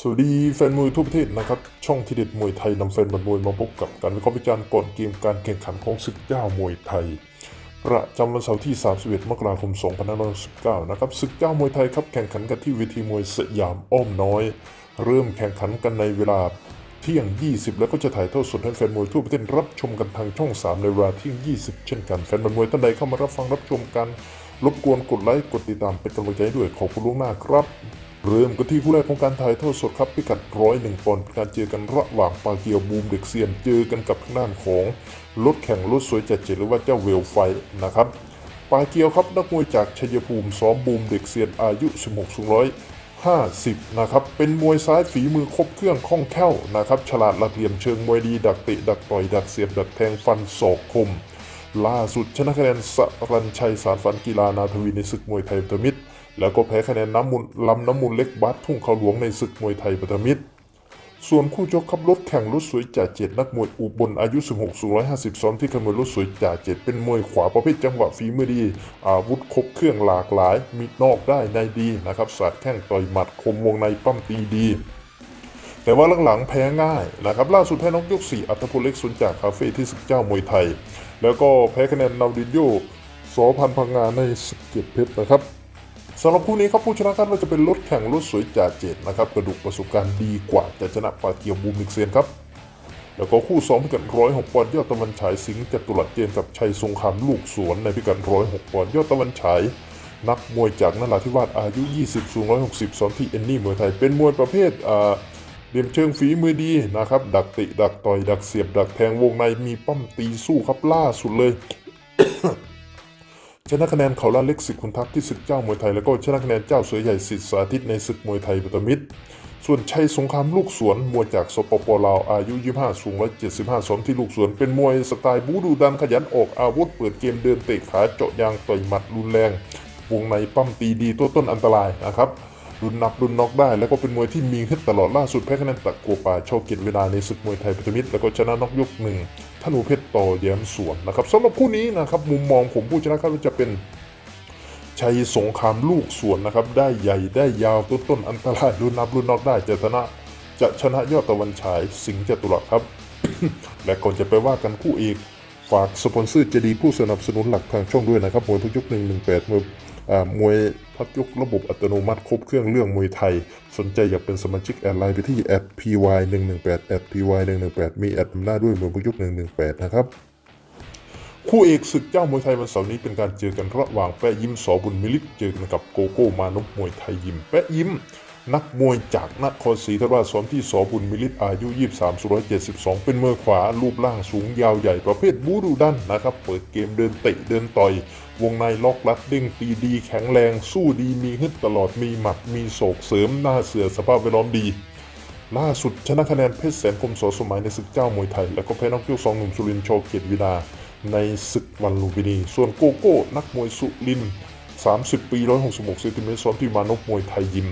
สวัสดีแฟนมวยทั่วประเทศนะครับ ช่องที่เด็ดมวยไทยนำแฟนบันมวยมาพบกับการวิเคราะห์วิจารณ์ก่อนเกมการแข่งขันของศึกเจ้ามวยไทย ประจำวันเสาร์ที่ 31 มกราคม 2519นะครับศึกเจ้ามวยไทยครับแข่งขันกันที่เวทีมวยสยามอ้อมน้อย เริ่มแข่งขันกันในเวลาเที่ยง 20 แล้วก็จะถ่ายทอดสดให้แฟนมวยทั่วประเทศรับชมกันทางช่อง 3 ในเวลาเที่ยง 20 เช่นกันแฟนบันมวยท่านใดเข้ามารับฟังรับชมกันรบกวนกดไลค์กดติดตามเป็นกำลังใจด้วยขอบคุณล่วงหน้าครับ เริ่มกันที่คู่แรกของการถ่ายทอดสดครับพิกัดร้อยหนึ่งปอนด์การเจอกันระหว่างปาเกียวบูมเด็กเซียนเจอกันกับทางด้านของรถแข่งรถสวยจัดเจหรือว่าเจ้าเวลไฟนะครับปาเกียวครับนักมวยจากชัยภูมิซ้อมบูมเด็กเซียนอายุ 16สูงร้อย50 นะครับ เป็นมวยซ้ายฝีมือครบเครื่องคล่องแคล่วนะครับ ฉลาดหลักเหลี่ยมเชิงมวยดี ดักเตะดักต่อย ดักเสียบ ดักแทงฟันศอกคม ล่าสุดชนะคะแนนสรัญชัยสารฝันกีฬานาทวีในศึกมวยไทยพันธมิตร แล้วก็แพ้คะแนนน้ำมูลลำน้ำมูลเล็กบัสทุ่งเขาหลวงในศึกมวยไทยพันธมิตร ส่วนคู่ชกขับรถแข่งรถสวยจ่าเจ็ดนักมวยอุบลอายุ 16สูง150ซ้อมที่ขโมยรถสวยจ่าเจ็ดเป็นมวยขวาประเภทจังหวะฝีมือดี อาวุธครบเครื่องหลากหลาย มีนอกได้ในดีนะครับสาดแข้งต่อยหมัดคมวงในปั้มตีดีแต่ว่าหลังๆแพ้ง่ายนะครับล่าสุดแพ้น้องยกสี่อัตพลเล็กสุนจากคาเฟ่ที่ศึกเจ้ามวยไทย แล้วก็แพ้คะแนนนาดินโยสพันพังงานในศึกเกียรติเพชรนะครับสำหรับคู่นี้ครับผู้ชนะคาดว่าจะเป็นรถแข่งรถสวยจ่าเจดนะครับกระดูกประสบการณ์ดีกว่าจะชนะปาเกียวบูมิกเซียนครับแล้วก็คู่ซ้อมพิกัดร้อยหกปอนด์ยอดตะวันฉายสิงห์จตุรัสเจนกับชัยสงครามลูกสวนในพิกัดร้อยหกปอนด์ยอดตะวันฉาย นักมวยจากนราธิวาสอายุ 20 สูง 160ซ้อมที่เอนนี่มวยไทยเป็นมวยประเภทอ่า เหลี่ยมเชิงฝีมือดีนะครับ ดักติดักต่อยดักเสียบ ดักแทงวงในมีปั้มตีสู้ครับล่าสุดเลยชนะคะแนนเขาล่าเล็กสิทธิ์คุณทัพที่ศึกเจ้ามวยไทยแล้วก็ชนะคะแนนเจ้าเสือใหญ่สิทธิสาธิตในศึกมวยไทยปัตมิตร ส่วนชัยสงครามลูกสวนมวยจากสปปลาวอายุ 25 สูง 175ซ้อมที่ลูกสวนเป็นมวยสไตล์บูดูดันขยันออกอาวุธเปิดเกมเดินเตะขาเจาะยางต่อยหมัดรุนแรง วงในปั้มตีดีตัวต้นอันตรายนะครับ รุนนับรุนน็อกได้ แล้วก็เป็นมวยที่มีขึ้นตลอดล่าสุดแพ้คะแนนตะกัวป่าโชคเกียรติเวลาในศึกมวยไทยพันธมิตรแล้วก็ชนะน็อกยกหนึ่งธนูเพชรต่อแย้มสวนนะครับสำหรับคู่นี้นะครับมุมมองผมผู้ชนะคาดว่าจะเป็นชัยสงครามลูกสวนนะครับ ได้ใหญ่ได้ยาวต้นต้นอันตรายรุ่นนับรุ่นนอกได้จะชนะจะชนะยอดตะวันฉายสิงห์จตุรัสครับ และก่อนจะไปว่ากันคู่เอกฝากสปอนเซอร์จะดีผู้สนับสนุนหลักทางช่องด้วยนะครับมวยพักยก1 1 8มวยอ่า มวยพักยกระบบอัตโนมัติครบเครื่องเรื่องมวยไทย สนใจอยากเป็นสมาชิกแอดไลน์ไปที่แอป @py 1 1 8 @py 1 1 8มีแอดหน้าด้วยมวยพักยก1 1 8 นะครับคู่เอกศึกเจ้ามวยไทยวันเสาร์นี้เป็นการเจอกันระหว่างแปะยิ้มสอบุญมิลิตเจอกันกับโกโก้มานพมวยไทยยิมแปะยิ้ม นักมวยจากนครศรีธรรมราชซ้อมที่สอบุญมิลิตอายุ 23 172 เป็นมือขวา รูปร่างสูงยาวใหญ่ประเภทบูดูดันนะครับ เปิดเกมเดินเตะเดินต่อย วงในล็อกลัดเด้งตีดีแข็งแรง สู้ดีมีฮึดตลอดมีหมัดมีโศกเสริมหน้าเสือสภาพแวดล้อมดี ล่าสุดชนะคะแนนเพชรแสนคมสอสมัยในศึกเจ้ามวยไทย แล้วก็แพ้น็อกยกสองหนุ่มสุรินทร์โชว์เกียรติวินาในศึกวันลุมพินี ส่วนโกโก้นักมวยสุรินทร์30 ปี 166เซนติเมตรซ้อมที่มานพมวยไทยยิม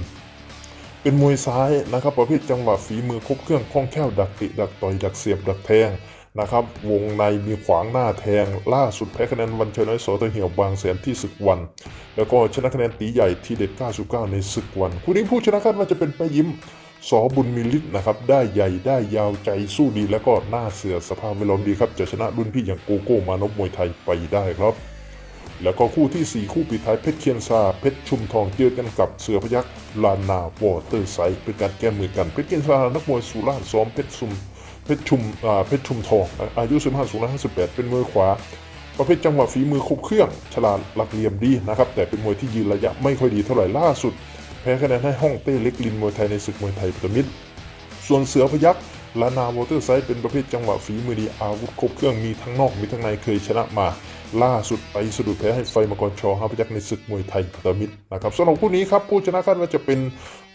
เป็นมวยซ้ายนะครับประเภทจังหวะฝีมือครบเครื่องคล่องแคล่วดักติดักต่อยดักเสียบดักแทงนะครับวงในมีขวางหน้าแทง ล่าสุดแพ้คะแนนวันเชยน้อยสอตเหี่ยวบางแสนที่ศึกวัน แล้วก็ชนะคะแนนตีใหญ่ที่เด็ด 99 ในศึกวัน คู่นี้ผู้ชนะคาดว่าจะเป็นไปยิ้มสอบุญมีฤทธิ์นะครับ ได้ใหญ่ได้ยาวใจสู้ดีแล้วก็หน้าเสือสภาพเวลอมดีครับ จะชนะรุ่นพี่อย่างโกโก้มานพมวยไทยไปได้ครับ แล้วก็คู่ที่ 4 คู่ปิดท้ายเพชรเคียนซาเพชรชุมทองเจอกันกับเสือพยักลานนาวอเตอร์ไซด์เป็นการแก้มือกันเพชรเคียนซานักมวยสุราษฎร์ซ้อมเพชรชุมเพชรชุมอ่าเพชรชุมทองอายุ 15สูง158 เป็นมวยขวา ประเภทจังหวะฝีมือครบเครื่อง ฉลาดหลักเหลี่ยมดีนะครับ แต่เป็นมวยที่ยืนระยะไม่ค่อยดีเท่าไหร่ล่าสุด แพ้คะแนนให้ห้องเต้เล็กลินมวยไทยในศึกมวยไทยพันธมิตรส่วนเสือพยักลานาวอเตอร์ไซด์เป็นประเภทจังหวะฝีมือดีอาวุธครบเครื่องมีทั้งนอกมีทั้งในเคยชนะมา ล่าสุดไปสะดุดแพ้ให้ไฟมังกรชอห้าพยักในศึกมวยไทยพันธมิตรนะครับสำหรับคู่นี้ครับผู้ชนะคาดว่าจะเป็น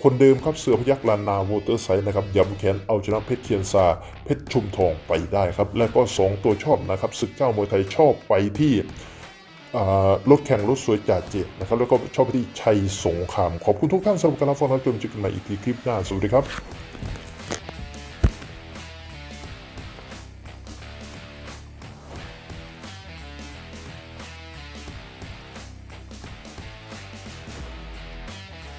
คนเดิมครับเสือพยักลานาโวเตอร์ไซด์นะครับยำแขนเอาชนะเพชรเคียนซาเพชรชุมทองไปได้ครับ และก็สองตัวชอบนะครับศึกเจ้ามวยไทยชอบไปที่รถแข่งรถสวยจ่าเจตนะครับแล้วก็ชอบไปที่ชัยสงคราม ขอบคุณทุกท่านสำหรับการรับฟังรับชมเจอกันใหม่อีกทีคลิปหน้าสวัสดีครับ